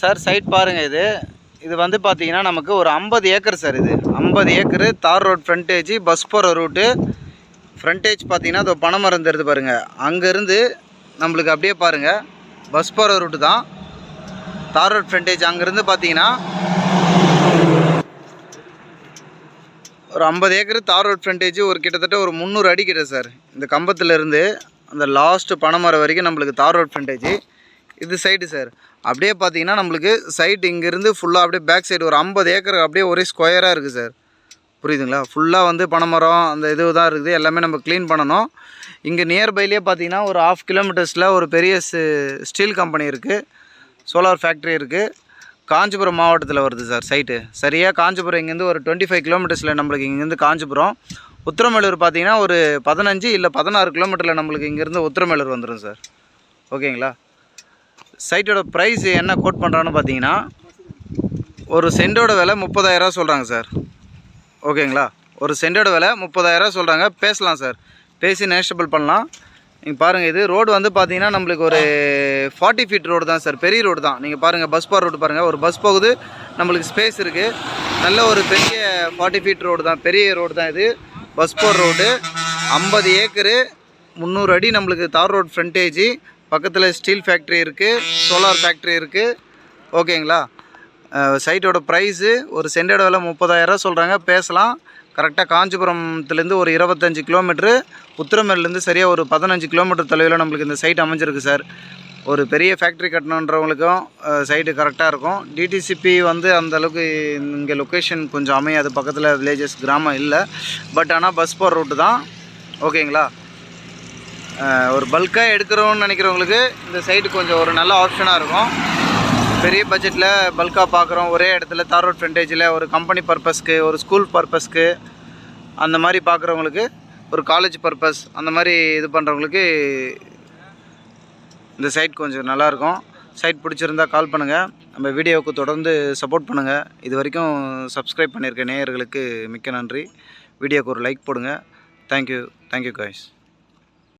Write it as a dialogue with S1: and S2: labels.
S1: Sir side பாருங்கள் இது. இது வந்து பார்த்தீங்கன்னா நமக்கு ஒரு ஐம்பது ஏக்கர் சார் இது. ஐம்பது acre tar road frontage bus போகிற ரூட்டு ஃப்ரண்டேஜ் பார்த்தீங்கன்னா அது பனை மரம் தருது பாருங்கள் அங்கேருந்து நம்மளுக்கு அப்படியே பாருங்கள் பஸ் போகிற ரூட்டு தான். தார் ரோட் ஃப்ரண்டேஜ் அங்கேருந்து பார்த்தீங்கன்னா ஒரு ஐம்பது ஏக்கர் தார் ரோட் ஃப்ரண்டேஜ் ஒரு கிட்டத்தட்ட ஒரு முந்நூறு அடி கிட்ட சார். இந்த கம்பத்துலேருந்து அந்த லாஸ்ட்டு பனைமரம் வரைக்கும் நம்மளுக்கு தார் ரோட் ஃப்ரண்டேஜ் இது சைடு சார் அப்படியே பார்த்தீங்கன்னா நம்மளுக்கு சைட் இங்கேருந்து ஃபுல்லாக அப்படியே பேக் சைடு ஒரு ஐம்பது ஏக்கர் அப்படியே ஒரே ஸ்கொயராக இருக்குது சார் புரியுதுங்களா? ஃபுல்லாக வந்து பனைமரம் அந்த இது தான் இருக்குது. எல்லாமே நம்ம க்ளீன் பண்ணணும். இங்கே நியர்பைலேயே பார்த்தீங்கன்னா ஒரு ஆஃப் கிலோமீட்டர்ஸில் ஒரு பெரிய ஸ்டீல் கம்பெனி இருக்குது சோலார் ஃபேக்ட்ரி இருக்குது காஞ்சிபுரம் மாவட்டத்தில் வருது சார் சைட்டு சரியாக காஞ்சிபுரம் இங்கேருந்து ஒரு டுவெண்ட்டி ஃபைவ் கிலோமீட்டர்ஸில் நம்மளுக்கு இங்கேருந்து காஞ்சிபுரம். உத்திரமேலூர் பார்த்தீங்கன்னா ஒரு பதினஞ்சு இல்லை பதினாறு கிலோமீட்டரில் நம்மளுக்கு இங்கேருந்து உத்திரமேலூர் வந்துடும் சார் ஓகேங்களா சைட்டோட ப்ரைஸ் என்ன கோட் பண்ணுறான்னு பார்த்தீங்கன்னா ஒரு சென்டோட விலை முப்பதாயிரரூவா சொல்கிறாங்க சார். ஓகேங்களா? ஒரு சென்டோட விலை முப்பதாயிரரூவா சொல்கிறாங்க பேசலாம் சார். பேசி நேஷபிள் பண்ணலாம். நீங்கள் பாருங்கள் இது ரோடு வந்து பார்த்தீங்கன்னா நம்மளுக்கு ஒரு ஃபார்ட்டி ஃபீட் ரோடு தான் சார். பெரிய ரோடு தான். நீங்கள் பாருங்கள் பஸ் பார் ரோடு பாருங்கள் ஒரு பஸ் போகுது நம்மளுக்கு ஸ்பேஸ் இருக்குது நல்ல ஒரு பெரிய ஃபார்ட்டி ஃபீட் ரோடு தான். பெரிய ரோடு தான் இது. பஸ் போர் ரோடு ஐம்பது ஏக்கரு முந்நூறு அடி நம்மளுக்கு தார் ரோடு ஃப்ரண்டேஜ் பக்கத்தில் ஸ்டீல் ஃபேக்ட்ரி இருக்குது சோலார் ஃபேக்ட்ரி இருக்குது ஓகேங்களா? சைட்டோட ப்ரைஸு ஒரு சென்டோட விலை முப்பதாயிரரூவா சொல்கிறாங்க பேசலாம். கரெக்டாக காஞ்சிபுரத்துலேருந்து ஒரு இருபத்தஞ்சி கிலோமீட்ரு உத்திரமேர்லேருந்து சரியாக ஒரு பதினஞ்சு கிலோமீட்டர் தொலைவில் நம்மளுக்கு இந்த சைட் அமைஞ்சிருக்கு சார் ஒரு பெரிய ஃபேக்ட்ரி கட்டணுன்றவங்களுக்கும் சைடு கரெக்டாக இருக்கும். டிடிசிபி வந்து அந்தளவுக்கு இங்கே லொக்கேஷன் கொஞ்சம் அமையாது. பக்கத்தில் வில்லேஜஸ் கிராமம் இல்லை. பட் ஆனால் பஸ் போகிற ரூட்டு தான். ஓகேங்களா? ஒரு பல்காக எடுக்கிறோன்னு நினைக்கிறவங்களுக்கு இந்த சைட்டு கொஞ்சம் ஒரு நல்ல ஆப்ஷனாக இருக்கும். பெரிய பட்ஜெட்டில் பல்காக பார்க்குறோம். ஒரே இடத்துல தார் ரோட் ஃப்ரண்டேஜில் ஒரு கம்பெனி பர்பஸ்க்கு ஒரு ஸ்கூல் பர்பஸ்க்கு அந்த மாதிரி பார்க்குறவங்களுக்கு ஒரு காலேஜ் பர்பஸ் அந்த மாதிரி இது பண்ணுறவங்களுக்கு இந்த சைட் கொஞ்சம் நல்லாயிருக்கும் சைட் பிடிச்சிருந்தா கால் பண்ணுங்கள் நம்ம வீடியோவுக்கு தொடர்ந்து சப்போர்ட் பண்ணுங்கள் இது வரைக்கும் சப்ஸ்கிரைப் பண்ணியிருக்க நேயர்களுக்கு மிக்க நன்றி. வீடியோக்கு ஒரு லைக் போடுங்க. Thank you thank you guys